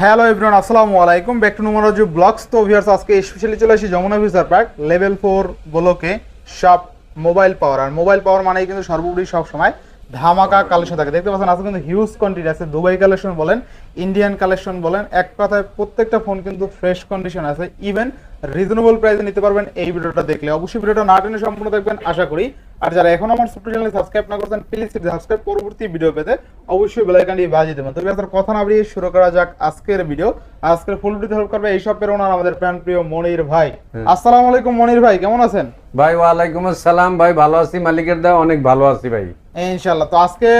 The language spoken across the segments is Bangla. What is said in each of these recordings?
হ্যালো এভরিওয়ান আসসালামু আলাইকুম ব্যাক টু নুমারোজু ব্লগস তো ভিউয়ার্স আজকে স্পেশালি চলে আসি Jamuna future park level four ব্লকে সব মোবাইল পাওয়ার আর মোবাইল পাওয়ার মানেই কিন্তু সর্বোপরি সব সময় ধামাকা কালেকশন থাকে। দেখতে পাচ্ছেন, আজকে কিন্তু হিউজ কোয়ান্টিটি আছে। দুবাই কালেকশন বলেন ইন্ডিয়ান কালেকশন বলেন, এক কথায় প্রত্যেকটা ফোন কিন্তু ফ্রেশ কন্ডিশন আছে। ইভেন রিজনেবল প্রাইসে নিতে পারবেন এই ভিডিওটা দেখলে। অবশ্যই ভিডিওটা না টেনে সম্পূর্ণ দেখবেন আশা করি। আর যারা এখন আমার ছোট্ট চ্যানেল সাবস্ক্রাইব না করছেন প্লিজ সাবস্ক্রাইব পরবর্তী ভিডিও পেতে অবশ্যই বেল আইকনটি বাজিয়ে দেবেন। তবে আপনার কথা না বাড়িয়ে শুরু করা যাক আজকের ভিডিও আজকের ফুল ভিডিও হেল্প করবে এই শপের ওনার আমাদের প্রাণ প্রিয় মনির ভাই। আসসালামু আলাইকুম মনির ভাই কেমন আছেন? ভাই ওয়ালাইকুম আসসালাম। ভাই ভালো আছি। মালিকের দা অনেক ভালো আছি ভাই। ইনশাআল্লাহ। তো আজকে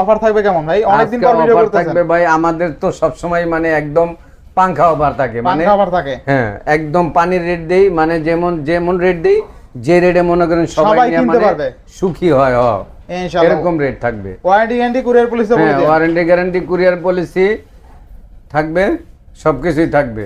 অফার থাকবে কেমন ভাই? অনেকদিন পর ভিডিও করতেছেন। থাকবে ভাই আমাদের তো সব সময় মানে একদম পাংখা অফার থাকে মানে অফার থাকে। হ্যাঁ একদম পানির রেট দেই মানে যেমন যেমন রেট দেই যে রেটে মনে করেন সবাই কিনতে মানে পারবে। সুখী হয় হ। এরকম রেট থাকবে। ওয়ারেন্টি গ্যারান্টি কুরিয়ার বলে হ্যাঁ ওয়ারেন্টি গ্যারান্টি কুরিয়ার পলিসি থাকবে সবকিছুই থাকবে।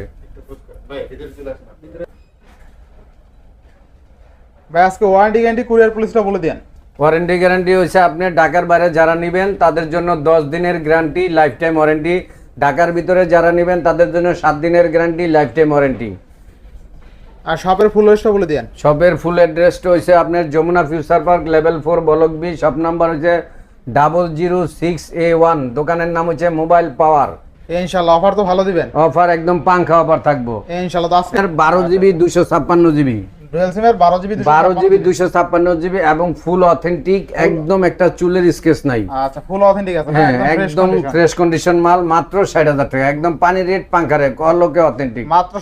ভাই আজকে ওয়ারেন্টি গ্যারান্টি কুরিয়ার পুলিশটা বলে দেন ওয়ারেন্টি গ্যারান্টি হচ্ছে আপনি ঢাকার বাইরে যারা নেবেন তাদের জন্য দশ দিনের গ্যারান্টি লাইফ টাইম ওয়ারেন্টি ঢাকার ভিতরে যারা নেবেন তাদের জন্য সাত দিনের গ্যারান্টি লাইফ টাইম ওয়ারেন্টি আর শপের ফুল লিস্টটা বলে দেন শপের ফুল অ্যাড্রেসটা হচ্ছে আপনার Jamuna future park level four block B shop number হচ্ছে double zero six A one দোকানের নাম হচ্ছে মোবাইল পাওয়ার ইনশাআল্লাহ অফার তো ভালো দিবেন। অফার একদম পাংখা অফার থাকব। ইনশাআল্লাহ তো আজকে আপনার বারো জিবি দুশো ছাপ্পান্ন জিবি ডুয়েল সিমের বারো জিবি বারো জিবি দুশো ছাপ্পান্ন জিবি এবং ফুল অথেন্টিক একদম একটা চুলের স্কেচ নাই। আচ্ছা ফুল অথেন্টিক আছে হ্যাঁ একদম ফ্রেশ কন্ডিশন মাল মাত্র টাকা একদম পানি রেট অথেন্টিক মাত্র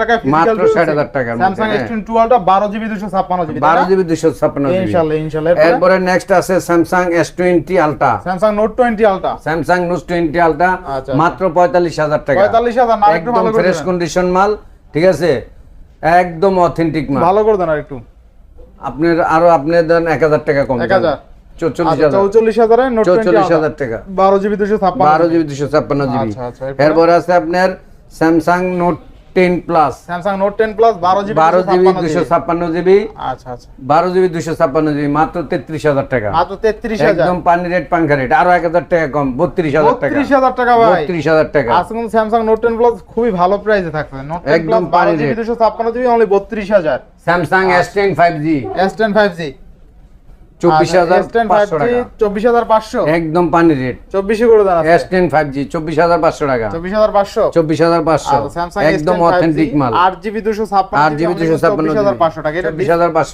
টাকা মাত্র 60,000 টাকার মধ্যে, স্যামসাং এস। টোয়েন্টি টুয়েলভটা জিবি দুশো ছাপ্পান্ন জিবি বারো জিবি দুশো ছাপ্পান্ন জিবি ইনশাআল্লাহ ইনশাআল্লাহ এরপরে? এরপরে নেক্সট আছে Samsung S twenty ultra Samsung note twenty ultra Samsung note twenty ultra মাত্র পঁয়তাল্লিশ হাজার টাকা। 45,000 না, একটু একদম ভালো করে ফ্রেশ কন্ডিশন মাল ঠিক আছে? একদম অথেন্টিক মাল। ভালো করে দেন আর একটু। আপনার আরও আপনি দেন এক হাজার টাকা কম 1000 চল্লিশ আচ্ছা, আচ্ছা, আচ্ছা, এরপরে? এরপরে আছে আপনার Samsung note 10 plus Samsung note 10 plus 12 GB 12 GB 256 GB. আচ্ছা আচ্ছা। 12 জিবি 256 জিবি মাত্র টাকা। মাত্র 33000 একদম পানি রেট পাঙ্খা রেট আরও 1000 টাকা কম 32000 টাকা। 32000 টাকা ভাই। 32000 টাকা। আজকে স্যামসাং নোট 10 প্লাস খুবই ভালো প্রাইসে থাকছে। Note 10 plus 12 GB 256 GB only 32000 Samsung S10 5G S10 5G একদম পানি রেট। করে টাকা। একদম অথেন্টিক মাল।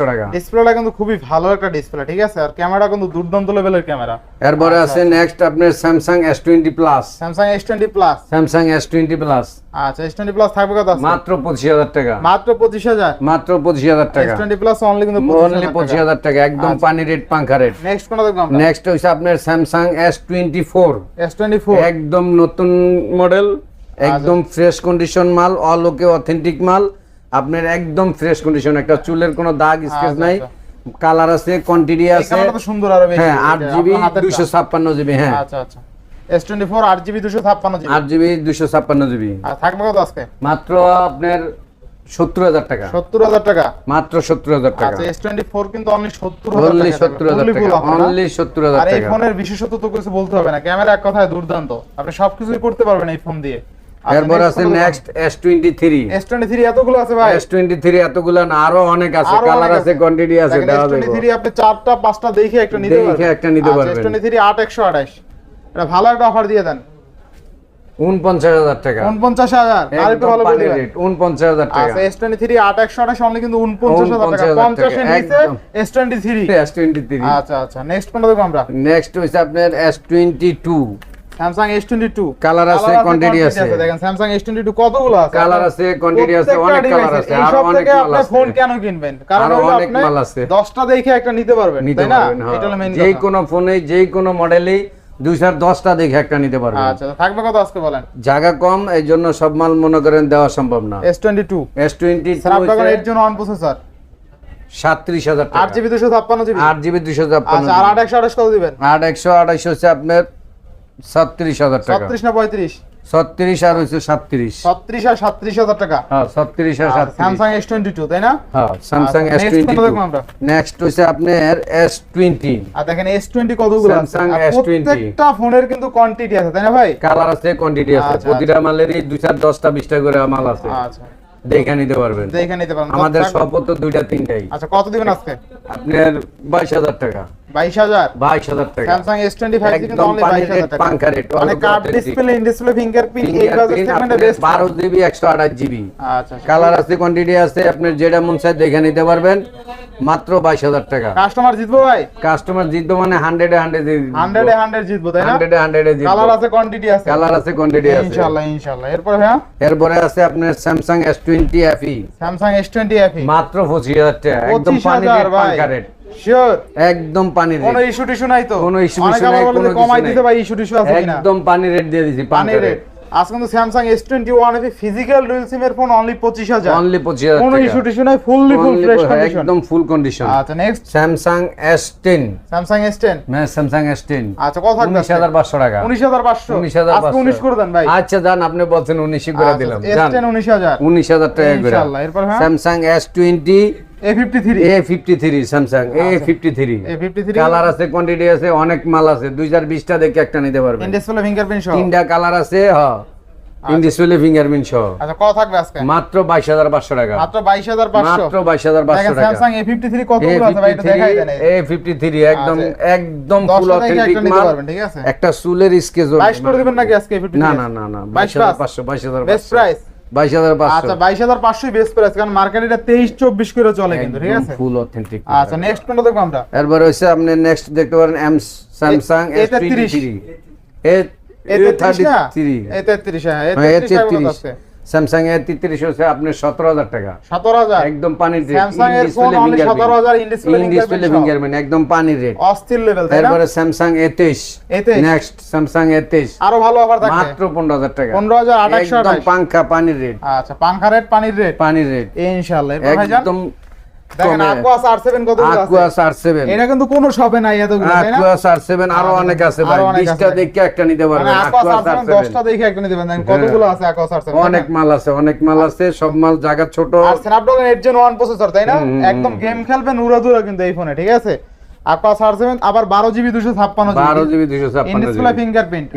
টাকা। ডিসপ্লেটা কিন্তু খুবই ভালো একটা ডিসপ্লে ঠিক আছে? আর ক্যামেরা কিন্তু দুর্দান্ত লেভেলের ক্যামেরা এরপরে আছে নেক্সট আপনার Samsung S twenty plus Samsung S twenty plus Samsung S twenty plus আচ্ছা এস টোয়েন্টি প্লাস থাকবে কত মাত্র পঁচিশ হাজার টাকা। মাত্র পঁচিশ হাজার? মাত্র পঁচিশ হাজার এস টাকা টোয়েন্টি প্লাস অনলি কিন্তু অনলি পঁচিশ হাজার টাকা। একদম আচ্ছা। পানি রেট পাঙ্খা রেট নেক্সট কোনটা দেখব আমরা? নেক্সট হচ্ছে আপনার Samsung S twenty four S twenty four একদম নতুন মডেল একদম ফ্রেশ কন্ডিশন মাল অল ওকে অথেন্টিক মাল। আপনার একদম ফ্রেশ কন্ডিশন একটা চুলের কোনো দাগ স্কেচ আচ্ছা, নাই। কালার আছে কোয়ান্টিটি আছে। সুন্দর আরও বেশি হ্যাঁ আট এটা জিবি আপনার হাতেরটা। দুশো ছাপ্পান্ন জিবি হ্যাঁ। আচ্ছা আচ্ছা। এস টোয়েন্টি ফোর আট জিবি দুশো ছাপ্পান্ন জিবি আট জিবি দুশো ছাপ্পান্ন জিবি আর থাকবে কত আজকে? মাত্র আপনার সত্তর হাজার টাকা। সত্তর হাজার টাকা? মাত্র সত্তর হাজার টাকা। আচ্ছা এস টোয়েন্টি ফোর কিন্তু অনলি সত্তর অনলি সত্তর হাজার টাকা। অনলি সত্তর হাজার আর এই ফোনের বিশেষত্ব তো কিছু বলতে হবে না। ক্যামেরা এক কথায় দুর্দান্ত। আপনি সবকিছুই করতে পারবেন এই ফোন দিয়ে। এরপর আছে নেক্সট এতগুলো আছে ভাই? এস টোয়েন্টি থ্রি এতগুলো না আরও অনেক আছে। কালার আছে কোয়ান্টিটি আছে দেখেন, S23 আপনি চারটা পাঁচটা দেখে একটা নিতে দেখে নিতে পারবেন। আঠাশ। এটা ভালো একটা অফার দিয়ে দেন। উনপঞ্চাশ হাজার টাকা। উনপঞ্চাশ হাজার আর একটু ভালো করে পানির দিবেন রেট উনপঞ্চাশ হাজার টাকা। এস টোয়েন্টি থ্রি আট একশো আঠাশ অনলি কিন্তু উনপঞ্চাশ হাজার টাকা। পঞ্চাশের নিচে S twenty three S twenty three আচ্ছা আচ্ছা নেক্সট কোনটা দেখব আমরা? নেক্সট হচ্ছে আপনার S twenty two Samsung twenty আছে, আছে। দেখেন স্যামসাং এস টোয়েন্টি টু কতগুলো আছে? কালার আছে কোয়ান্টিটি আছে অনেক কালার আছে আর অনেক মাল আছে। ফোন কেন কিনবেন? কারণ অনেক মাল আছে। দশটা দেখে একটা নিতে পারবেন তাই না? হ্যাঁ। এটা হলো মেইন যে কোনো ফোনে যে কোনো মডেলেই দুইশো দশটা দেখে একটা নিতে পারবেন আচ্ছা থাকবে কত আজকে বলেন? জায়গা কম এই জন্য সব মাল মনে করেন দেওয়া সম্ভব না। S twenty two S twenty এর জন্য অন প্রসেসর সাতত্রিশ হাজার আট জিবি দুশো ছাপ্পান্ন জিবি? আট জিবি দুশো ছাপ্পান্ন আচ্ছা আর আট একশো আঠাশ কত দিবেন? আট একশো আড়াইশো হচ্ছে আপনার ছত্রিশ হাজার টাকা। ছত্রিশ না পঁয়ত্রিশ? ছত্রিশ আর হচ্ছে সাতত্রিশ। ছত্রিশ আর সাতত্রিশ হাজার টাকা। হ্যাঁ ছত্রিশ আর সাতত্রিশ। স্যামসাং এস টোয়েন্টি টু তাই না? হ্যাঁ স্যামসাং আচ্ছা, এস টোয়েন্টি? নেক্সট হচ্ছে আপনার এস টোয়েন্টি আর দেখেন এস টোয়েন্টি কতগুলো আছে? Samsung আর S20 প্রত্যেকটা ফোনের কিন্তু কোয়ান্টিটি আছে তাই না ভাই? কালার আছে কোয়ান্টিটি আছে। আচ্ছা, প্রতিটা মালেরই দুই চার দশটা বিশটা করে মাল আছে। আচ্ছা। দেখে নিতে পারবেন। দেখে নিতে পারেন আমাদের সব তো দুইটা তিনটাই। আচ্ছা কত দিবেন আজকে? আপনার বাইশ হাজার টাকা। বাইশ হাজার? টাকা। স্যামসাং কিন্তু অনলি পাঙ্কা রেট, মানে curved display in display fingerprint এই বাজার সেগমেন্টে বেস্ট বারো জিবি একশো আঠাশ জিবি আচ্ছা কালার আছে কোয়ান্টিটি আছে আপনার যেটা মন চায় দেখে নিতে পারবেন। মাত্র বাইশ হাজার টাকা। কাস্টমার জিতবো ভাই? কাস্টমার জিতবে মানে হান্ড্রেডে হান্ড্রেডে হান্ড্রেডে হান্ড্রেড জিতবো। তাই না? হান্ড্রেডে হান্ড্রেডে কালার আছে কোয়ান্টিটি আছে। কালার আছে কোয়ান্টিটি আছে। ইনশাআল্লাহ ইনশাআল্লাহ এরপর হ্যাঁ এরপরে আছে আপনার Samsung S twenty Samsung S twenty FE মাত্র পঁচিশ হাজার টাকা একদম পানি হাজার রেট ভাই। পাঙ্কা রেট। শিওর একদম পানি কোনো ইস্যু টিস্যু নাই তো। কোনো ইস্যু টিস্যু নাই, কোনো কমাই দিতে ভাই ইস্যু টিস্যু আছে কিনা। একদম পানি রেট দিয়ে দিছি পানি রেট। আজ কিন্তু Samsung S twenty one FE physical dual SIM এর ফোন অনলি পঁচিশ হাজার। অনলি পঁচিশ হাজার কোনো ইস্যু টিস্যু নাই ফুললি ফুল ফ্রেশ কন্ডিশন একদম ফুল কন্ডিশন আচ্ছা next Samsung S ten Samsung S ten Samsung S ten আচ্ছা কত থাকবে উনিশ হাজার পাঁচশো টাকা। উনিশ হাজার পাঁচশো। উনিশ হাজার আজকে উনিশ করে দেন ভাই। আচ্ছা যান আপনি বলছেন উনিশই করে দিলাম। এস টেন উনিশ হাজার। উনিশ হাজার টাকা করে। ইনশাআল্লাহ, এরপর হ্যাঁ? Samsung S twenty A fifty three A fifty three Samsung A fifty three A fifty three colour আছে কোয়ান্টিটি আছে অনেক মাল আছে। দুই হাজার বিশটা দেখে একটা নিতে পারবেন। ফিঙ্গারপ্রিন্ট তিনটা কালার আছে হ্যাঁ ইন ডিসপ্লে ফিঙ্গারপ্রিন্ট সহ। আচ্ছা কত থাকবে আজকে? মাত্র বাইশ হাজার পাঁচশো টাকা। মাত্র বাইশ হাজার পাঁচশো? মাত্র বাইশ হাজার পাঁচশো দেখেন টাকা। Samsung A fifty three A কতগুলো আছে ভাই এটা দেখাই দেন এই। এ ফিফটি থ্রি একদম আচ্ছা। একদম দশটা ফুল অথেন্টিক একটা মাল। ঠিক আছে? একটা চুলের স্কেচ বাইশ করে দিবেন নাকি আজকে ফিফটি না না না না বাইশ হাজার পাঁচশো বাইশ হাজার বেস্ট প্রাইস আচ্ছা বাইশ হাজার পাঁচশো বেস্ট প্রাইস কারণ মার্কেটে এটা তেইশ চব্বিশ করে চলে কিন্তু ঠিক আছে? ফুল অথেন্টিক আচ্ছা নেক্সট কোনটা দেখব আমরা? এরপর হচ্ছে আপনি নেক্সট দেখতে পারেন M Samsung S twenty three A thirty three A তেত্রিশ হ্যাঁ এ এ তেত্রিশ স্যামসাং এর তেত্রিশ হচ্ছে আপনার সতেরো হাজার টাকা। সতেরো হাজার? একদম পানির রেট ডিসপ্লে ফিঙ্গারপ্রিন্ট একদম পানির রেট অস্থির লেভেল তারপরে স্যামসাং এ তেইশ। A23 নেক্সট স্যামসাং এ তেইশ। আরও ভালো অফার থাকে মাত্র পনেরো হাজার টাকা। পনেরো হাজার আঠাশশো একদম পাঙ্খা পানির রেট আচ্ছা পাঙ্খা রেট পানির রেট পানির রেট ইনশাল্লাহ একদম দেখেন কমে আকুয়াস আর সেভেন কত আকুয়াস এটা কিন্তু কোনো শপে নাই এতগুলো তাই না? আকুয়াস আরও আরও অনেক আছে ভাই। আরও অনেক বিশটা আছে। দেখে একটা নিতে পারবেন Aquos R Aquos R seven seven দশটা দেখে একটা নিতে পারেন কতগুলো আছে আকুয়াস অনেক মাল আছে অনেক মাল আছে সব মাল জায়গা ছোট। আর স্ন্যাপড্রাগন 8 জেন 1 প্রসেসর তাই না? একদম গেম খেলবেন উড়াদুরা কিন্তু এই ফোনে ঠিক আছে? সেভেন আবার 12 জিবি 256 বারো জিবি দুশো ছাপ্পান্ন ডিসপ্লে ফিঙ্গারপ্রিন্ট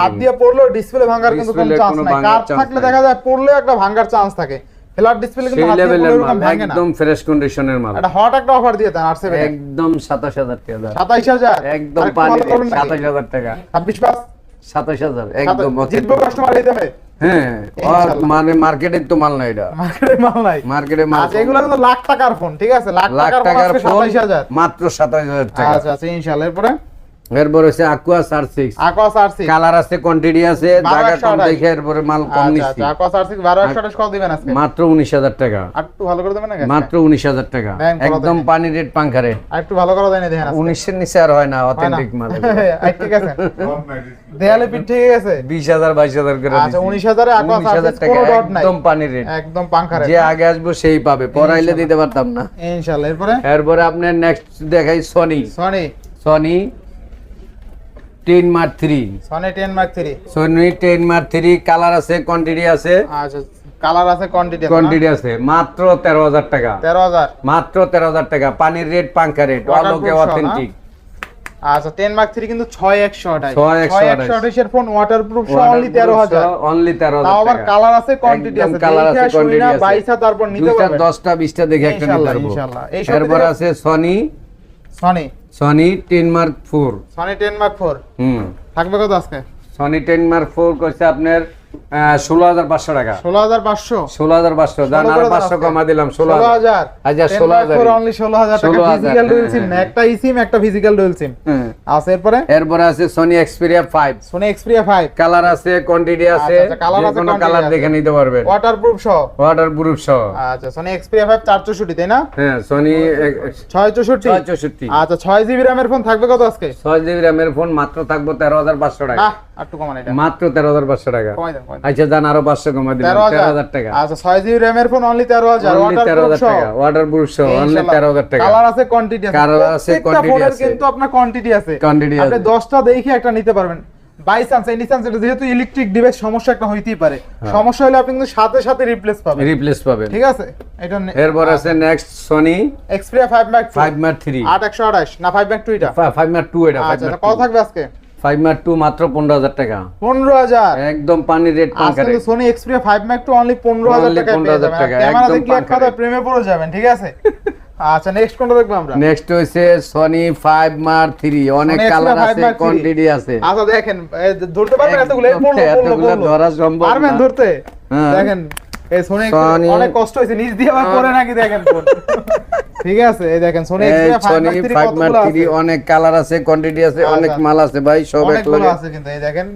হাত দিয়ে পড়লেও ডিসপ্লে ভাঙার কিন্তু কোনো চান্স নাই। ভাঙার থাকলে দেখা যায় পড়লেও একটা ভাঙার চান্স থাকে। ফ্ল্যাট ডিসপ্লে কিন্তু হাত এরকম ভাঙে না। একদম ফ্রেশ কন্ডিশনের মাল। এটা হট একটা অফার দিয়ে দেন আর সেভেন একদম সাতাশ হাজার টাকা 27000 একদম পানি সাতাশ হাজার টাকা। 26 পাস সাতাশ হাজার একদম জিতবো কাস্টমার এই দেবে হ্যাঁ মানে মার্কেটের তো মাল নাই এটা। মার্কেটে মাল নাই। মার্কেটে মাল আচ্ছা এগুলো কিন্তু লাখ টাকার ফোন ঠিক আছে? লাখ টাকার ফোন টাকার ফোন 27000 মাত্র সাতাশ হাজার টাকা। আচ্ছা আচ্ছা ইনশাআল্লাহ এরপরে? এরপর হচ্ছে আকুয়াস আর সিক্স আকুয়াস আর6 কালার আছে কোয়ান্টিটি আছে জায়গা কম দেখে এরপরে মাল কম আচ্ছা নিচ্ছি। আচ্ছা আকুয়াস আর6 12 128 কত দিবেন আজকে? মাত্র উনিশ হাজার টাকা। একটু ভালো করে দেবেন মাত্র উনিশ হাজার টাকা। একদম পানি রেট পাঙ্খা রেট একটু ভালো করে দেখেন উনিশের নিচে আর হয় না অথেন্টিক মাল। ঠিক আছে। দেয়ালে পিঠ ঠিক গেছে? বিশ হাজার বাইশ হাজার করে আচ্ছা 19000 এ আকুয়াস উনিশ হাজার আর6 টাকা কোনো ডট নাই। একদম পানি রেট। একদম পাঙ্খা যে আগে আসব সেই পাবে। পড়াইলে দিতে পারতাম না। ইনশাআল্লাহ এরপরে? এরপরে আপনার নেক্সট দেখাই Sony Sony Sony ten mark three. Sony 10 mark 3 Sony ten mark three colour আছে কোয়ান্টিটি আছে? আচ্ছা কালার আছে কোয়ান্টিটি কোয়ান্টিটি আছে মাত্র তেরো হাজার টাকা। 13000 মাত্র তেরো হাজার টাকা পানির রেট পাঙ্কা রেট না? অথেন্টিক আচ্ছা 10 মার্ক 3 কিন্তু 6128 6128 6128 এর ফোন ওয়াটারপ্রুফ অনলি 13000 অনলি তেরো তাও আবার কালার আছে কোয়ান্টিটি আছে। কালার আছে কোয়ান্টিটি আছে। তারপর নিতে পারবেন দশটা বিশটা দেখে একটা নিতে পারব। ইনশাআল্লাহ। এরপর আছে Sony Sony Sony ten mark four Sony 10 mark 4 হুম। থাকবে কত আজকে? সনি টেন মার্ক ফোর করছে আপনার ষোলো হাজার পাঁচশো টাকা। ষোলো হাজার পাঁচশো। দান ষোলো আর করে পাঁচশো। কমা দিলাম ষোলো হাজার। 16000 আচ্ছা, ষোলো হাজার। four only 16000 টাকা 16,000 ফিজিক্যাল ডুয়েল সিম। একটা ই সিম একটা ফিজিক্যাল ডুয়েল সিম। আছে এরপরে? এরপরে আছে Sony Xperia five Sony Xperia 5 colour আছে কোয়ান্টিটি আছে আচ্ছা, আচ্ছা, colour যে আছে, কোনো কালার দেখে নিতে পারবেন। ওয়াটারপ্রুফ সহ। ওয়াটার প্রুফ সহ। আচ্ছা সনি এক্সপিরিয়া 5 464 তাই না? হ্যাঁ সনি 664 ছয় চৌষট্টি? আচ্ছা 6 জিবি র্যামের ফোন থাকবে কত আজকে? ছয় জিবি র্যামের ফোন মাত্র থাকব তেরো হাজার পাঁচশো টাকা। না কমান এটা। মাত্র তেরো হাজার পাঁচশো টাকা। কমাই দেন আচ্ছা জান আরও পাঁচশো কমা দিলাম। তেরো টাকা। আচ্ছা 6 জিবি র্যামের ফোন অনলি 13000 অনলি তেরো হাজার টাকা। ওয়াটার সহ অনলি তেরো হাজার টাকা। কালার আছে কোয়ান্টিটি আছে। Colour আছে, প্রত্যেকটা আছে। কিন্তু আপনার কোয়ান্টিটি আছে। Quantity আপনি 10টা দেখে একটা নিতে পারবেন। বাই চান্স এনি চান্স এটা যেহেতু ইলেকট্রিক ডিভাইস সমস্যা একটা হইতেই পারে। সমস্যা হলে আপনি কিন্তু সাথে সাথে রিপ্লেস পাবেন। রিপ্লেস পাবেন। ঠিক আছে? এটা এরপর আছে নেক্সট সনি এক্সপ্রিয়া 5 ম্যাক 5 ম্যাট 3 আট একশো আঠাশ। না ফাইভ ম্যাক টু এটা। 5 ম্যাট 2 এটা 5 আচ্ছা কত থাকবে আজকে? 5 ম্যাট 2 মাত্র 15000 টাকা। পনেরো হাজার? একদম পানি রেট পাঙ্কারে আজকে Sony Xperia 5 mark two only 15000 Only 15,000 টাকা, একদম দেখলে এক প্রেমে পড়ে যাবেন ঠিক আছে? আচ্ছা নেক্সট কোনটা দেখব আমরা? নেক্সট হইছে সনি 5 মার্ক 3 অনেক কালার আছে কোয়ান্টিটি আছে। আচ্ছা দেখেন ধরতে পারবেন এতগুলো এতগুলো ধরা সম্ভব পারবেন ধরতে? হ্যাঁ। দেখেন এই সোনি অনেক কষ্ট হয়েছে নিচ দিয়ে আবার পরে নাকি দেখেন ঠিক আছে এই দেখেন Sony Xperia 5 Sony mark 3 5 mark কতগুলো 3 আছে? অনেক কালার আছে কোয়ান্টিটি আছে। অনেক মাল আছে ভাই সব এক লগে আছে কিন্তু এই দেখেন।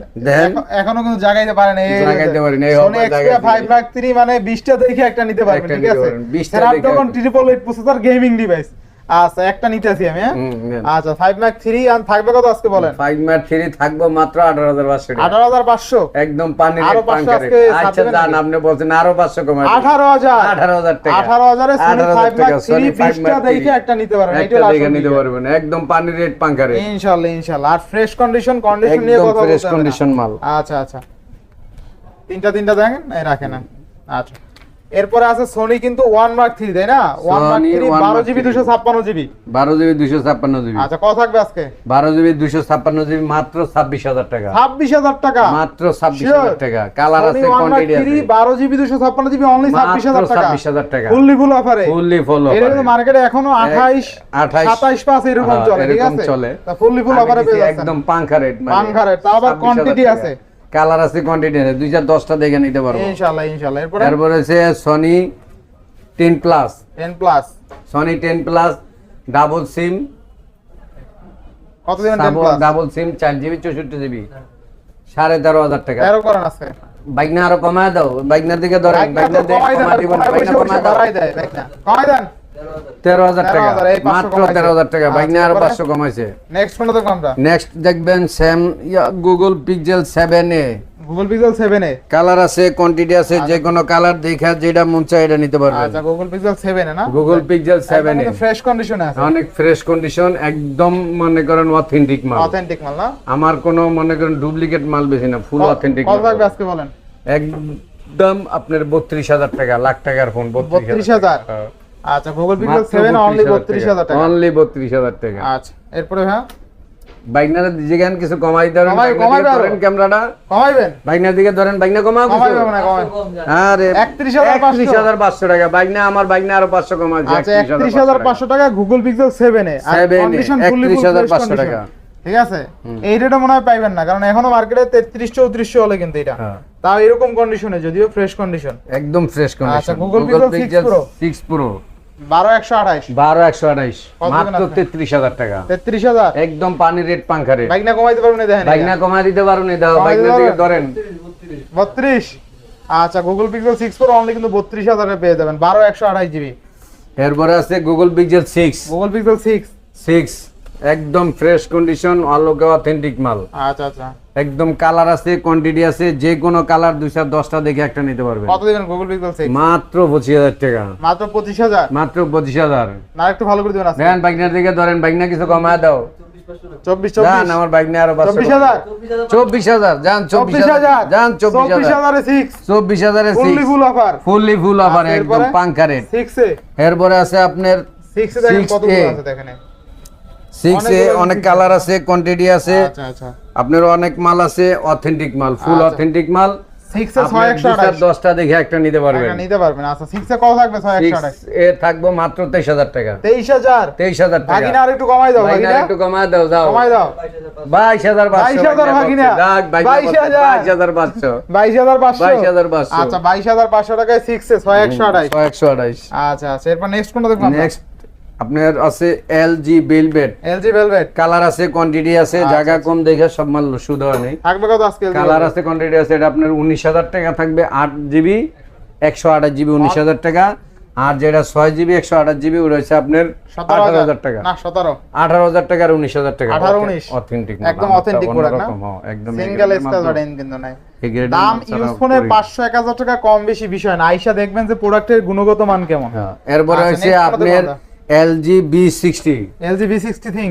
এখনও কিন্তু জাগাইতে পারেন এই জাগাইতে পারেনি, এই সোনি জাগাইতে 5 মার্ক 3 মানে 20টা দেখে একটা নিতে পারবেন ঠিক আছে? 20টা দেখে ট্রিপল প্রসেসর গেমিং ডিভাইস আচ্ছা একটা নিতেছি আমি হ্যাঁ? আচ্ছা 5 মার্ক 3 আর থাকবে কত আজকে বলেন? 5 মার্ক 3 থাকব মাত্র 18500 টাকা। 18500 একদম পানি আরও রেট 500 আজকে আচ্ছা জান আপনি বলছেন আরও 500 কমাই 18000 18000 টাকা। 18000 এ সোনি 18,000 5 টাকা, মার্ক Sony 3 20টা দেখে একটা নিতে পারবেন এটা দেখে নিতে পারবেন একদম পানি রেট পাঙ্কারে ইনশাআল্লাহ ইনশাআল্লাহ আর ফ্রেশ কন্ডিশন কন্ডিশন নিয়ে কথা বলতে ফ্রেশ কন্ডিশন মাল। আচ্ছা আচ্ছা। তিনটা তিনটা দেখেন এই রাখেন। আচ্ছা। এরপরে আছে সোনি কিন্তু ওয়ান মার্ক থ্রি তাই না? ওয়ান মার্ক থ্রি বারো জিবি দুশো ছাপ্পান্ন জিবি 12 জিবি 256 জিবি আচ্ছা কত থাকবে আজকে? 12 জিবি 256 জিবি মাত্র 26000 টাকা। ছাব্বিশ হাজার টাকা? মাত্র 26000 টাকা। কালার আছে কোয়ান্টিটি আছে। বারো জিবি দুশো ছাপ্পান্ন জিবি অনলি ছাব্বিশ হাজার টাকা। 26000 টাকা। ফুললি ফুল অফারে ফুললি ফলো মার্কেটে এখনও আঠাইশ 28 সাতাইশ পাঁচ এরকম হ্যাঁ, চলে ঠিক আছে? চলে। ফুললি ফুল অফারে একদম পাঙ্খা রেট পাঙ্খা rate, তাও আবার quantity আছে। কালার আছে কোয়ান্টিটি আছে দুইটা 10টা দেখে নিতে পারব। ইনশাআল্লাহ এরপরে? তারপরে আছে Sony 10 plus ten plus Sony 10 plus double SIM কত দিবেন ten plus double SIM 4 GB 64 GB সাড়ে তেরো হাজার টাকা। তেরো করেন আছে। বাইকনা আরও কমায় দাও। বাইকনার দিকে বাইকনার দিকে কমায় বাইকনা দাও। দেন। তেরো হাজার টাকা 13,000 এই 500 মাত্র তেরো হাজার টাকা বাইকনা আরও আচ্ছা, পাঁচশো কমাইছে Next কোনটা দেখব আমরা? নেক্সট দেখবেন Sam Google Pixel seven A Google Pixel 7 A. Colour আছে কোয়ান্টিটি আছে যে কোনো কালার দেখা যেটা মন চায় এটা নিতে পারবেন আচ্ছা, Google Pixel 7 এ না? গুগল পিক্সেল সেভেন এ একদম fresh আছে। অনেক ফ্রেশ কন্ডিশন একদম মনে করেন অথেন্টিক মাল Authentic মাল না? আমার কোনো মনে করেন ডুপ্লিকেট মাল বেশি না ফুল অথেন্টিক আজকে বলেন? একদম আপনার বত্রিশ হাজার টাকা লাখ টাকার ফোন 32,000? আচ্ছা, Google Pixel 7 only 32,000 টাকা। অনলি বত্রিশ হাজার টাকা আচ্ছা, এরপরে হ্যাঁ? বাইকনার যেখান কিছু কমাই ধরেন কমাই- কমাই দিকে ক্যামেরাটা কমাইবেন? বাইকনার দিকে ধরেন বাইকনা কমাও কমাই কিছু না, কমাই। আরে 31,500 একত্রিশ হাজার পাঁচশো টাকা বাইকনা আমার বাইকনা আরও পাঁচশো কমাচ্ছে আচ্ছা, 31,500 টাকা Google Pixel 7 A. R 7 A, condition fully full 31,500 টাকা। ঠিক আছে এই রেটে মনে হয় পাইবেন না কারণ এখনও মার্কেটে তেত্রিশ চৌত্রিশশো হলে কিন্তু এটা হ্যাঁ। তাও এরকম কন্ডিশনে যদিও ফ্রেশ কন্ডিশন একদম ফ্রেশ কন্ডিশন আচ্ছা, Google Pixel 6 Pro। Six pro বারো একশো আঠাইশ। বারো একশো আঠাইশ। মাত্র তেত্রিশ হাজার টাকা। তেত্রিশ হাজার? একদম পানি রেট পাঙ্খা রেট বাইক না কমাইতে পারবেন না দেখেন না দিতে পারো নি দাও কমায় বাইক দিতে দিকে পারবেন? ধরেন। বত্রিশ? আচ্ছা Google Pixel six pro only কিন্তু বত্রিশ হাজারে পেয়ে যাবেন। বারো একশো আঠাইশ জিবি এরপরে আছে Google Pixel six Google Pixel six six একদম ফ্রেশ কন্ডিশন আলোকে অথেন্টিক মাল। আচ্ছা আচ্ছা। একদম কালার আছে কোয়ান্টিটি আছে যে কোনো কালার দুইশো দশটা দেখে একটা নিতে পারবে কত দিবেন গুগল পিক্সেল সিক্স মাত্র পঁচিশ হাজার টাকা। মাত্র পঁচিশ হাজার? মাত্র পঁচিশ হাজার। না একটু ভালো করে দিবেন দেখেন বাইকনার দিকে ধরেন বাইকনা কিছু কমায় দাও। চব্বিশ যান আমার আরও চব্বিশ হাজার? চব্বিশ হাজার যান চব্বিশ হাজার যান চব্বিশ হাজার। হাজারে চব্বিশ হাজারে fully full offer fully full offer একদম এরপরে? আছে আপনার সিক্সে দেখেন 6A কতগুলো আছে দেখেন। সিক্স এ অনেকগুলো অনেক কালার আছে কোয়ান্টিটি আছে আচ্ছা আচ্ছা। আপনার অনেক মাল আছে অথেন্টিক মাল ফুল। অথেন্টিক মাল। ছয় একশো আঠাইশ দশটা দেখে একটা নিতে পারবেন। নিতে পারবেন। আচ্ছা সিক্সে কত থাকবে ছয় একশো আঠাইশ এ থাকব মাত্র তেইশ হাজার টাকা। তেইশ হাজার? তেইশ হাজার টাকা। আর একটু কমাই দাও ভাগিনা ভাগিনা। একটু কমায় দাও যাও। কমাই দাও। বাইশ হাজার বাইশ হাজার ভাগিনা। বাইশ হাজার। বাইশ হাজার পাঁচশো। বাইশ হাজার পাঁচশো? বাইশ হাজার পাঁচশো। আচ্ছা বাইশ হাজার পাঁচশো টাকায় সিক্সে ছয় একশো আঠাইশ একশো আঠাইশ আচ্ছা আচ্ছা এরপর নেক্সট কোনটা দেখব নেক্সট আপনার আছে L G velvet LG velvet colour আছে কোয়ান্টিটি আছে আচ্ছা, জায়গা কম দেখে সব মাল সুদ নেই থাকবে কত আজকে কালার আছে কোয়ান্টিটি আছে এটা আপনার উনিশ হাজার টাকা থাকবে আট জিবি একশো আঠাশ জিবি উনিশ হাজার টাকা। আর যেটা ছয় জিবি একশো আঠাশ জিবি ওটা হচ্ছে আপনার আঠারো হাজার। টাকা। না সতেরো। আঠারো হাজার টাকা আর উনিশ হাজার টাকা। 18, 19 অথেন্টিক একদম authentic product না? একদম সিঙ্গেল স্ক্র্যাচ বাটন কিন্তু নাই। দাম ইউজ ফোনে করি। পাঁচশো এক হাজার টাকা কম বেশি বিষয় না। আইসা দেখবেন যে প্রোডাক্টের গুণগত মান কেমন। হ্যাঁ, এরপরে আচ্ছা, হচ্ছে আপনার LG V sixty. LG V sixty thing.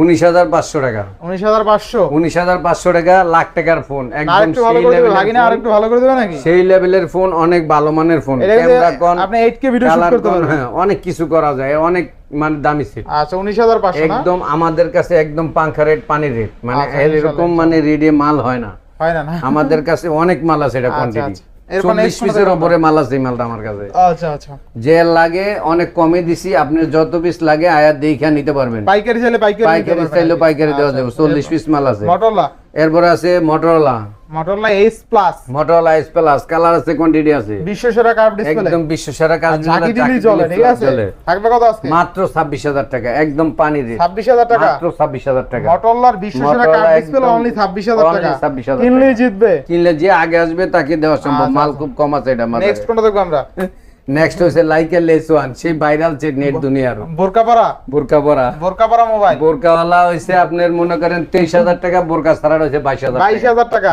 উনিশ হাজার পাঁচশো টাকা। উনিশ হাজার পাঁচশো। উনিশ হাজার পাঁচশো টাকা লাখ টাকার ফোন। একদম একটু ভালো সেই করে দেবে লেভেলের আর একটু ভালো করে দেবে নাকি? সেই লেভেলের ফোন অনেক ভালো মানের ফোন। ক্যামেরা কোন আপনি 8K ভিডিও শুট করতে পারবেন। হ্যাঁ অনেক কিছু করা যায়। অনেক মানে দামি সেট আচ্ছা উনিশ হাজার পাঁচশো না? একদম আমাদের কাছে একদম পাঙ্খা রেট পানি রেট মানে আচ্ছা, এরকম মানে রেডে মাল হয় না। হয় না আমাদের কাছে অনেক মাল আছে এটা কোয়ান্টিটি আচ্ছা। চল্লিশ পিসের? উপরে মাল আছে মালটা আমার কাছে। আচ্ছা আচ্ছা। যে লাগে অনেক কমে দিছি আপনি যত পিস লাগে আয়াত দেখে নিতে পারবেন। পাইকারি চাইলে পাইকারি পাইকারি চাইলেও পাইকারি দেওয়া যাবে চল্লিশ পিস মাল আছে। মটরলা এরপরে আছে Motorola Motorola S plus Motorola S plus colour আছে কোয়ান্টিটি আছে। বিশ্বসেরা কার্ভ ডিসপ্লে একদম বিশ্বসেরা কাজ ঝাঁকি দিলি চলে ঠিক আছে? থাকবে কত আজকে? মাত্র ছাব্বিশ হাজার টাকা একদম পানি রেট ছাব্বিশ হাজার টাকা? মাত্র ছাব্বিশ হাজার টাকা। মটোরোলার বিশ্বসেরা কার্ভ ডিসপ্লে অনলি ছাব্বিশ হাজার only টাকা। 26,000 কিনলেই জিতবে। কিনলে যে আগে আসবে তাকে দেওয়া সম্ভব। আচ্ছা, মাল আচ্ছা। খুব কম আছে এটা নেক্সট কোনটা দেখব আমরা? নেক্সট হইছে লাইকা লেস ওয়ান সেই ভাইরাল যে নেট দুনিয়ার বোরকাপাড়া বোরকা পরা বোরকাপাড়া মোবাইল বোরকাওয়ালা হইছে আপনার মনে করেন তেইশ হাজার টাকা বোরকা ছাড়া হইছে বাইশ হাজার বাইশ হাজার টাকা?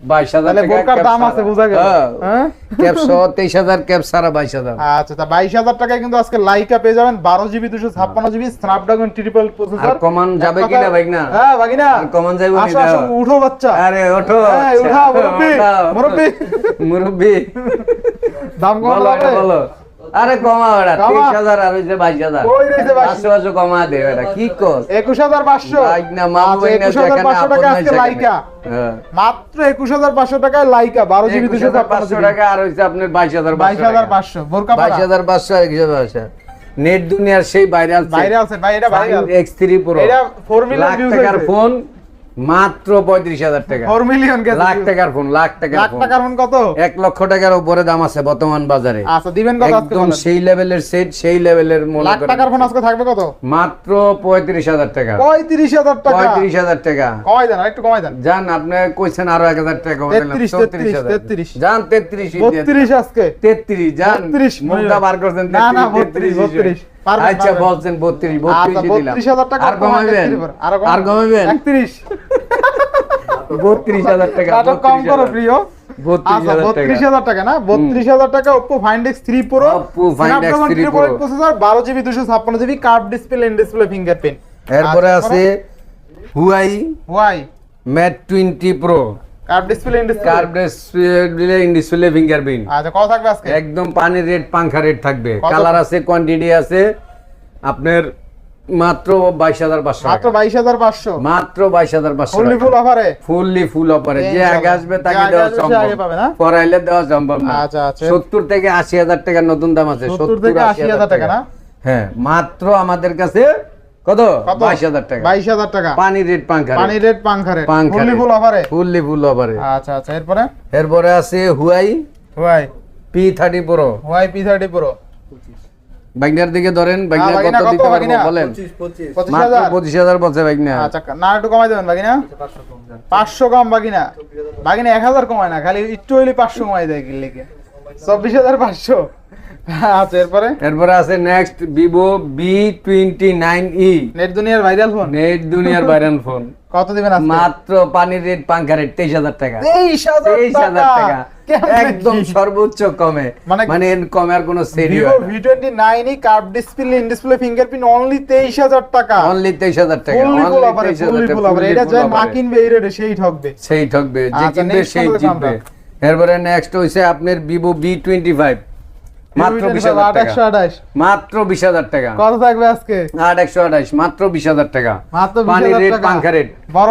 বাইশ হাজার দাম আছে বোঝা গেল। হ্যাঁ তেইশ হাজার ক্যাপ বাইশ হাজার। আচ্ছা তা বাইশ হাজার টাকায় কিন্তু আজকে লাইকা পেয়ে যাবেন বারো জিবি দুশো ছাপ্পান্ন জিবি স্ন্যাপড্রাগন ট্রিপল প্রসেসর কমান যাবে কিনা ভাই না হ্যাঁ বাগিনা কমান আসো আসো উঠো বাচ্চা। আরে ওঠো হ্যাঁ, উঠা, মুরব্বি, মুরব্বি। মুরব্বি। দাম কম বলো। আরে কমা কমা। তেইশ হাজার আর হইছে বাইশ হাজার? পাঁচশো পাঁচশো কমা দে এটা কি কর একুশ হাজার পাঁচশো। না আচ্ছা, একুশ হাজার পাঁচশো টাকা আজকে লাইকা। হ্যাঁ। মাত্র একুশ হাজার পাঁচশো টাকায় লাইকা বারো জিবি দুশো পাঁচশো টাকা আর হইছে আপনার বাইশ হাজার বাইশ হাজার পাঁচশো বোরকা বাইশ হাজার পাঁচশো একুশ হাজার পাঁচশো। নেট দুনিয়ার সেই ভাইরাল বাইরে আছে ভাই এটা ভাইরাল এক্স থ্রি প্রো এটা 4 million লাখ টাকার ফোন মাত্র পঁয়ত্রিশ হাজার টাকা। ফোর মিলিয়ন লাখ টাকার ফোন লাখ টাকার লাখ টাকার ফোন কত? এক লক্ষ টাকার উপরে দাম আছে বর্তমান বাজারে। আচ্ছা দিবেন কত একদম সেই লেভেলের সেট সেই লেভেলের লাখ টাকার ফোন আজকে থাকবে কত? মাত্র পঁয়ত্রিশ হাজার টাকা। পঁয়ত্রিশ হাজার টাকা। পঁয়ত্রিশ হাজার টাকা। কমাই দেন একটু কমাই দেন। যান আপনি কইছেন আরও এক হাজার টাকা কমাই দিলাম, 33, 34 হাজার। 33 যান তেত্রিশ বত্রিশ আজকে। তেত্রিশ যান 32 মুখটা বার করছেন। না, না, 33, 32, 32 পারবেন, আচ্ছা। বলছেন আচ্ছা দিলাম। বত্রিশ হাজার টাকা আর কমাইবেন আর একত্রিশ। বত্রিশ হাজার টাকা নাটক কম করো প্রিয়। বত্রিশ আচ্ছা টাকা। না? Oppo Find X three pro Oppo Find X3 Pro। Processor বারো জিবি দুশো ছাপ্পান্ন GB curve display in display fingerprint এরপরে আছে Huawei Mate twenty pro curve display in display curve display in display fingerprint আচ্ছা কত থাকবে আজকে? একদম পানির রেট পাংখা রেট থাকবে। কালার আছে কোয়ান্টিটি আছে আপনার মাত্র বাইশ হাজার পাঁচশো মাত্র বাইশ হাজার পাঁচশো? মাত্র বাইশ হাজার পাঁচশো ফুললি ফুল অফারে ফুললি ফুল অপারে যে। আগে আসবে তাকে দেওয়া সম্ভব? পড়াইলে দেওয়া সম্ভব না। আচ্ছা, আচ্ছা। সত্তর থেকে আশি হাজার টাকার নতুন দাম আছে। 70 থেকে 80,000 টাকা। না? হ্যাঁ মাত্র আমাদের কাছে কত? বাইশ হাজার টাকা। বাইশ হাজার টাকা। পানি রেট পাঙ্খা পানি রেট পাংখা ফুললি ফুল অফারে ফুললি ফুল অপারে আচ্ছা আচ্ছা এরপরে? এরপরে আছে Huawei. Huawei P thirty pro. Y P thirty pro. বাইকনার দিকে ধরেন বাইকনার কত দিতে পারব? বলেন? পঁচিশ মাত্র হাজার? পঁচিশ হাজার বলছে বাইকনা। আচ্ছা না একটু কমাই দেবেন বাগিনা পাঁচশো কম বাগিনা বাগিনা এক হাজার কমায় না খালি একটু হইলে পাঁচশো কমাই দেয় লিখে চব্বিশ হাজার পাঁচশো। আচ্ছা এরপরে? এরপরে আছে next Vivo V twenty nine E net দুনিয়ার ভাইরাল ফোন নেট দুনিয়ার ভাইরাল ফোন কত দিবেন মাত্র পানির রেট পাঙ্খা রেট তেইশ হাজার টাকা? তেইশ হাজার টাকা। একদম সর্বোচ্চ কমে। মানে- মানে এর কমে আর কোনো সেরি V twenty nine E curve display in display fingerprint only তেইশ হাজার টাকা। অনলি তেইশ হাজার টাকা। ফুললি ফুল only অফারে 23,000 ফুললি টাকা, ফুল অফারে fully এটা যে মা কিনবে এই রেটে সেই ঠকবে সেই ঠকবে যে আচ্ছা, কিনবে সেই জিতবে। এরপরে নেক্সট হইছে আপনার ভিভো বি টোয়েন্টি ফাইভ মাত্র বিশ হাজার টাকা। মাত্র বিশ হাজার টাকা। কত থাকবে আজকে? আট একশো আঠাশ মাত্র বিশ হাজার টাকা। মাত্র 20,000 রেট পাঙ্খা রেট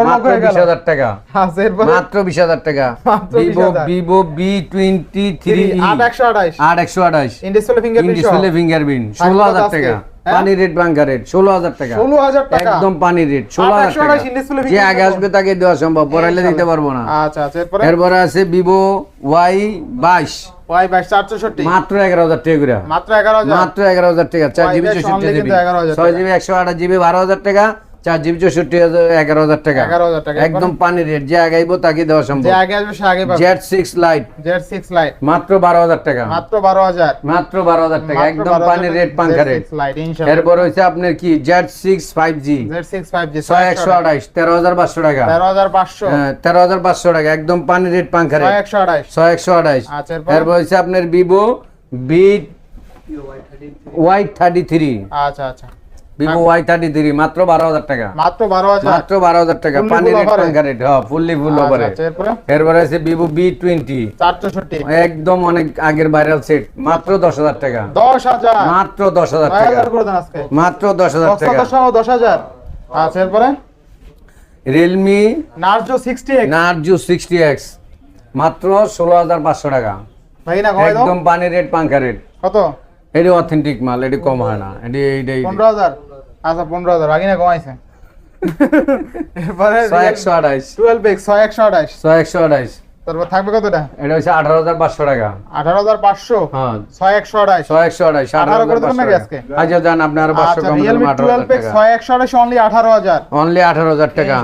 মাত্র বিশ হাজার টাকা। আচ্ছা মাত্র বিশ হাজার টাকা। Vivo Vivo V twenty three আট একশো আঠাশ। আট একশো আঠাশ। ইন ডিসপ্লে ফিঙ্গারপ্রিন্ট ষোলো হাজার টাকা? পানি রেট রেট ষোলো হাজার টাকা। ষোলো হাজার টাকা। একদম পানি রেট ষোলো হাজার টাকা। যে আগে আসবে তাকে দেওয়া সম্ভব পড়াইলে দিতে পারব না। আচ্ছা আচ্ছা এরপরে? আছে ভিভো ওয়াই বাইশ। মাত্র এগারো হাজার টাকা করে। মাত্র এগারো হাজার। মাত্র এগারো হাজার টাকা চার জিবি চৌষট্টি জিবি ছয় জিবি একশো আঠাশ জিবি বারো হাজার টাকা। চার জিবি চৌষট্টি হাজার এগারো হাজার টাকা। 11,000 টাকা। একদম পানি রেট যে আগাইবো তাকে দেওয়া সম্ভব। আগে আসবে সে আগে Z six lite Z six lite মাত্র বারো হাজার টাকা। মাত্র বারো হাজার। মাত্র বারো হাজার টাকা। একদম পানি রেট পাঙ্খা রেট এরপর হচ্ছে আপনার কি? Z six five G Z six five G ছয় একশো আঠাশ। তেরো হাজার পাঁচশো টাকা। তেরো হাজার পাঁচশো। হ্যাঁ, তেরো হাজার পাঁচশো টাকা। একদম পানি রেট পাঙ্খা রেট একশো আঠাশ। ছয় একশো আঠাশ। আচ্ছা, এরপর? হচ্ছে আপনার Vivo V Y thirty three আচ্ছা আচ্ছা। ভিভো ওয়াই থার্টি থ্রি মাত্র বারো হাজার টাকা। মাত্র বারো হাজার? মাত্র বারো হাজার টাকা রেট পাঙ্কা রেট হ্যাঁ ফুললি ফুল ওভারে এরপরে? আছে ভিভো বি টোয়েন্টি একদম অনেক আগের ভাইরাল সেট মাত্র দশ হাজার টাকা। দশ হাজার। মাত্র দশ হাজার টাকা। মাত্র দশ হাজার টাকা। দশ হাজার আচ্ছা এরপরে? Realme Narzo sixty X sixty X মাত্র ষোলো হাজার পাঁচশো টাকা। একদম পানির রেট পাঙ্কা রেট কত? এটি অথেন্টিক মাল এটি কম হয় না। এটি এইটাই পনেরো হাজার। আচ্ছা পনেরো হাজার। আগে না কমাইছে। এরপরে ছয় একশো আঠাইশ। টুয়েলভ এক্স ছয় একশো আঠাশ ছয় একশো আঠাইশ। তারপর থাকবে কতটা এটা? হচ্ছে আঠারো হাজার পাঁচশো টাকা। আঠারো হাজার পাঁচশো? হ্যাঁ। ছয় একশো আঠাশ ছয় একশো আঠাইশ আঠারো করে দেবেন নাকি পাঁচশো আজকে? আচ্ছা যান আপনি আরও পাঁচশো আচ্ছা কম রিয়েলমি আঠারো হাজার টাকা। ছয় একশো আঠাশ অনলি আঠারো হাজার। অনলি আঠারো হাজার টাকা।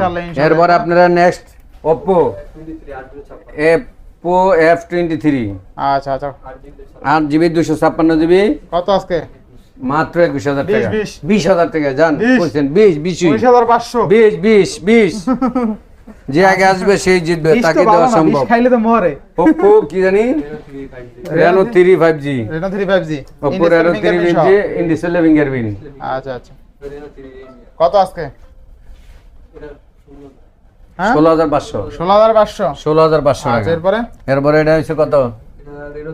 এরপরে আপনারা next Oppo Oppo F twenty three আচ্ছা আচ্ছা। আট জিবি দুশো ছাপ্পান্ন জিবি। কত আজকে? মাত্র একুশ হাজার টাকা। বিশ। হাজার টাকা যান বলছেন বিশ বিশ বিশ। বিশ বিশ যে আগে আসবে সেই জিতবে তাকে দেওয়া সম্ভব। খাইলে তো মরে। ওপো কি জানি? Reno 3 5G Reno 3 5G Oppo Reno 3 5G ইন্ডিসেল বিন আচ্ছা আচ্ছা। কত আজকে? হ্যাঁ? ষোলো হাজার পাঁচশো। ষোলো হাজার পাঁচশো। ষোলো হাজার পাঁচশো আচ্ছা, এরপরে? এরপরে এটা হচ্ছে কত? Reno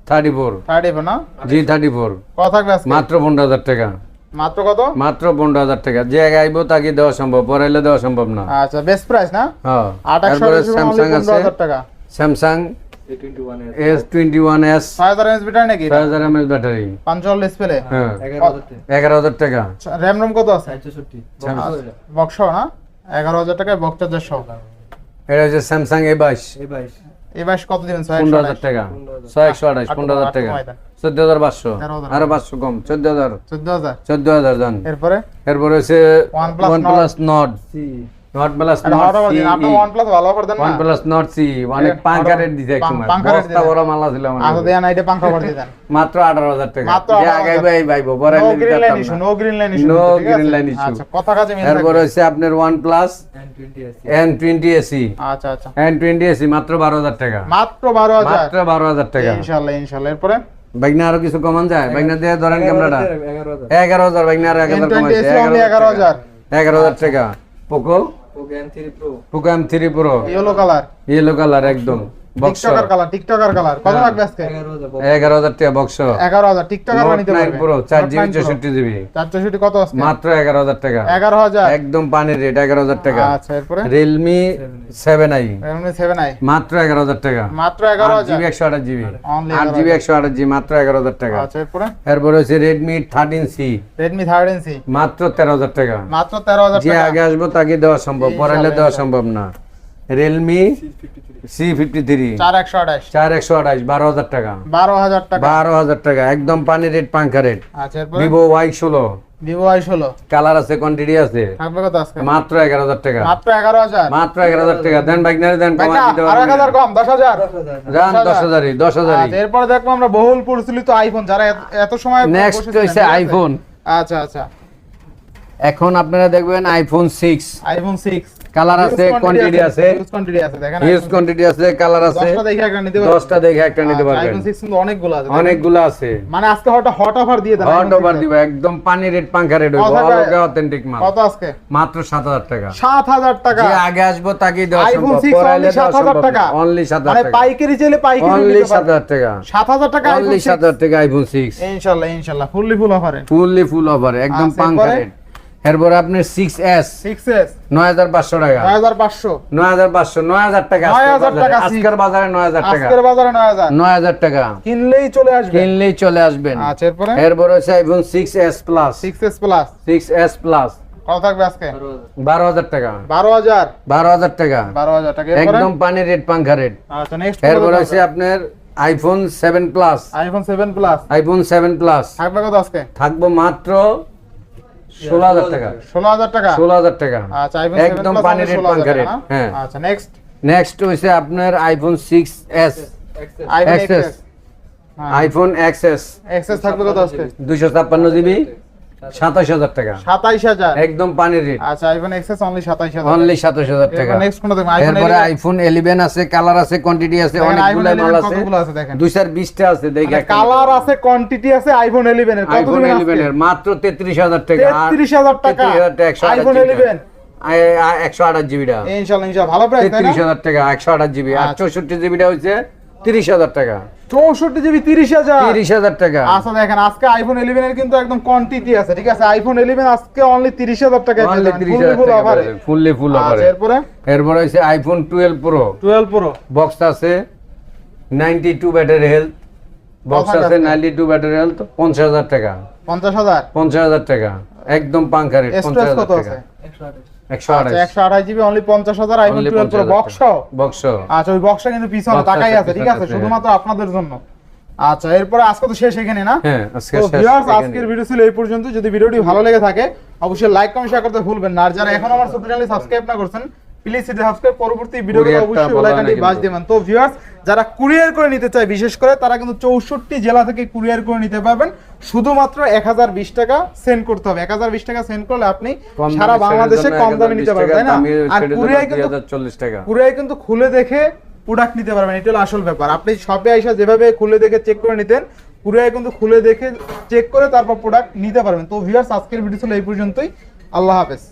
thirty four. Third F না? G thirty four. কত থাকবে মাত্র পনেরো হাজার টাকা। মাত্র কত? মাত্র পনেরো হাজার টাকা। যে আইবো তাকে দেওয়া সম্ভব পরাইলে দেওয়া সম্ভব না। আচ্ছা বেস্ট প্রাইস না? হ্যাঁ। আঠাশ স্যামসাং আছে। টাকা। স্যামসাং হ্যাঁ। এগারো হাজার টাকা। হাজার টাকা। র্যাম রোম কত আছে? বক্স না? এগারো হাজার টাকায় বক্স চার্জার সহ। এটা হচ্ছে স্যামসাং এ বাইশ। এ বাইশ। এই কত দিবেন? ছয় পনেরো হাজার টাকা। ছয় একশো আঠাশ পনেরো হাজার টাকা। কমাই দেন। চোদ্দ হাজার পাঁচশো। আরও পাঁচশো কম চোদ্দ হাজার। চোদ্দ হাজার? চোদ্দ হাজার যান এরপরে? এরপরে হচ্ছে OnePlus one plus Nord Nord plus Nord hot offer দিন আপনি ওয়ান প্লাস ভালো অফার দেন ওয়ান প্লাস নট সি অনেক এ, পাঙ্কা রেট দিছে বস্তা বড় মালা ছিল আমার আচ্ছা দেন দেন। মাত্র টাকা। যে আগাই ভাই ভাইবো পরে no green line issue no green line issue No green line issue। আচ্ছা কথা কাজে মিল এরপরে হচ্ছে আপনার ওয়ান প্লাস আচ্ছা আচ্ছা। মাত্র টাকা। মাত্র মাত্র এরপরে? বাইকনা আরও কিছু কমান যায়? বাইকনা দিয়ে ধরেন ক্যামেরাটা। এগারো হাজার। এগারো হাজার বাইকনা আর এক হাজার N20 কমাইছে। SE only এগারো হাজার 11,000 টাকা। Poco? Poco N three pro Poco M three pro yellow colour yellow colour একদম। টিকটকার কালার টিকটকার কালার কত। লাগবে আজকে? এগারো হাজার এগারো হাজার টাকা বক্স এগারো হাজার। টিকটকার নিতে পারবে প্রো চার জিবি Note 9 Pro। চৌষট্টি জিবি। চার চৌষট্টি কত আজকে মাত্র এগারো হাজার টাকা। একদম পানির রেট আচ্ছা এরপরে? রেডমি মাত্র এগারো হাজার টাকা। মাত্র জিবি জিবি। জিবি জিবি টাকা। আচ্ছা এরপরে? এরপরে হচ্ছে Redmi thirteen C Redmi third মাত্র তেরো হাজার টাকা। মাত্র তেরো হাজার যে আগে আসব তাকে দেওয়া সম্ভব। পরাইলে দেওয়া সম্ভব না। রিয়েলমি সি ফিফটি থ্রি চার একশো আঠাশ। চার একশো আঠাশ বারো হাজার টাকা। বারো হাজার টাকা। বারো হাজার টাকা একদম পানি রেট পাঙ্খা রেট। আচ্ছা ভিভো ওয়াই ষোলো। ভিভো আই ষোলো। কালার আছে কোয়ান্টিটি আছে। থাকবে কত আজকে? মাত্র এগারো হাজার টাকা। মাত্র এগারো হাজার? মাত্র এগারো হাজার টাকা। দেন বাইক নারে দেন ভাই দিতে আরও এক হাজার কম দশ হাজার। যান দশ হাজারই দশ হাজারই। আচ্ছা, এরপরে দেখব আমরা বহুল পরিচালিত আইফোন যারা এত- সময় নেক্সট? আইফোন আচ্ছা আচ্ছা। এখন আপনারা দেখবেন iPhone six iPhone six colour আছে কোয়ান্টিটি আছে ইউজ কোয়ান্টিটি আছে দেখেন হিউজ কোয়ান্টিটি আছে কালার আছে। দশটা দেখে একটা নিতে পারবেন। দশটা দেখে একটা নিতে পারবেন। আইফোন সিক্স কিন্তু অনেকগুলো আছে অনেকগুলো আছে। মানে আজকে হট অফার দিয়ে দেন হট 6 এ। দিব একদম পানি রেট পাঙ্খা রেট হইব। অথেন্টিক মাল। কত আজকে? মাত্র সাত হাজার টাকা। সাত হাজার টাকা। যে আগে আসব তাকে দেওয়া আইফোন সম্ভব। সিক্স পরাইলে অনলি সাত দেওয়া হাজার সম্ভব টাকা। অনলি সাত মানে পাইকারি চাইলে পাইকারি অনলি নিতে সাত পারবেন। হাজার টাকা। সাত হাজার টাকা অনলি সাত হাজার টাকা আইফোন সিক্স ইনশাল্লাহ ইনশাল্লাহ ফুললি ফুল অফারে ফুললি ফুল ওভার একদম আচ্ছা, পাঙ্খা রেট এরপর আপনার সিক্স এস সিক্স এস নয় হাজার পাঁচশো টাকা। নয় হাজার পাঁচশো। নয় হাজার পাঁচশো নয় হাজার টাকা 9,000 আজকের টাকা। আজকের বাজারে নয় হাজার টাকা। আজকের বাজারে নয় হাজার। নয় হাজার টাকা। কিনলেই চলে আসবে। কিনলেই চলে আসবেন। আচ্ছা এরপরে? এরপর হচ্ছে iPhone six S plus six S plus six S plus কত থাকবে আজকে? বারো হাজার টাকা। বারো হাজার। বারো হাজার টাকা। বারো হাজার টাকা। একদম পানি রেট পাঙ্খা রেট আচ্ছা নেক্সট এরপর হচ্ছে আপনার iPhone seven plus iPhone seven plus iPhone seven plus থাকবে কত আজকে? থাকব মাত্র ষোলো হাজার টাকা। ষোলো হাজার টাকা? ষোলো হাজার টাকা। আচ্ছা আইফোন একদম পানি রেট পাঙ্কা রেট হ্যাঁ। আচ্ছা নেক্সট নেক্সট হইছে আপনার iPhone six S XS iPhone XS XS থাকবে কত আজকে? দুইশো ছাপ্পান্ন জিবি। সাতাশ হাজার টাকা। সাতাইশ হাজার? একদম পানির রেট আচ্ছা আইফোন এক্সএস অনলি সাতাইশ হাজার অনলি সাতাশ হাজার টাকা। নেক্সট কোন দেখবেন এরপরে আইফোন ইলেভেন আছে কালার আছে কোয়ান্টিটি আছে অনেকগুলো মাল আছে। আছে দেখেন। দুই চার বিশটা আছে দেখে কালার আছে কোয়ান্টিটি আছে আইফোন 11 এর। আইফোন ইলেভেন এর মাত্র তেত্রিশ হাজার টাকা। 33000 টাকা? 33,000 আইফোন 11 একশো আঠাশ জিবিটা ভালো প্রাইস তেত্রিশ হাজার টাকা একশো আঠাশ জিবি আর আচ্ছা। চৌষট্টি জিবিটা হচ্ছে তিরিশ হাজার টাকা। 64 জিবি 30000 তিরিশ হাজার টাকা। আচ্ছা দেখেন আজকে আইফোন 11 এর কিন্তু একদম কোয়ান্টিটি আছে ঠিক আছে? আইফোন 11 আজকে অনলি 30000 টাকায় পেয়ে তিরিশ ফুল হাজার টাকা অফারে ফুললি ফুল অফারে এরপরে? এরপরে হচ্ছে iPhone twelve pro 12 pro box আছে ninety two battery health box আছে? নাইনটি টু ব্যাটারি হেলথ পঞ্চাশ হাজার টাকা। 50000 পঞ্চাশ হাজার টাকা। একদম পাঙ্কা রেট পঞ্চাশ হাজার টাকা। আছে একশো আঠাশ। একশো আঠাশ 128 GB only 50000 iPhone 12 pro box box আচ্ছা ওই বক্সটা কিন্তু পিছনে তাকাই আছে, আছে ঠিক আছে? আছে, শুধুমাত্র আপনাদের জন্য। আচ্ছা এরপরে আজকে তো শেষ এখানে না? আজকে তো শেষ ভিউয়ার্স এখানে। আজকের ভিডিও ছিল এই পর্যন্ত। যদি ভিডিওটি ভালো লেগে থাকে অবশ্যই লাইক কমেন্ট শেয়ার করতে ভুলবেন না। আর যারা এখন আমার সাবস্ক্রাইব না করছেন প্লিজ সেটা সাবস্ক্রাইব পরবর্তী অবশ্যই বেল আইকনটি বাজ দিবেন তো ভিউয়ার্স যারা কুরিয়ার করে নিতে চায় বিশেষ করে তারা কিন্তু চৌষট্টি জেলা থেকে কুরিয়ার করে নিতে পারবেন। শুধুমাত্র এক হাজার বিশ টাকা সেন্ড করতে হবে। এক হাজার বিশ টাকা সেন্ড করলে আপনি সারা বাংলাদেশে কম দামে নিতে পারবেন তাই না? আর কুরিয়ায় কিন্তু চল্লিশ টাকা। কুরিয়ায় কিন্তু খুলে দেখে প্রোডাক্ট নিতে পারবেন এটা হলো আসল ব্যাপার। আপনি শপে আইসা যেভাবে খুলে দেখে চেক করে নিতেন কুরিয়ায় কিন্তু খুলে দেখে চেক করে তারপর প্রোডাক্ট নিতে পারবেন। তো ভিউয়ার্স আজকের ভিডিও ছিল এই পর্যন্তই। আল্লাহ হাফেজ।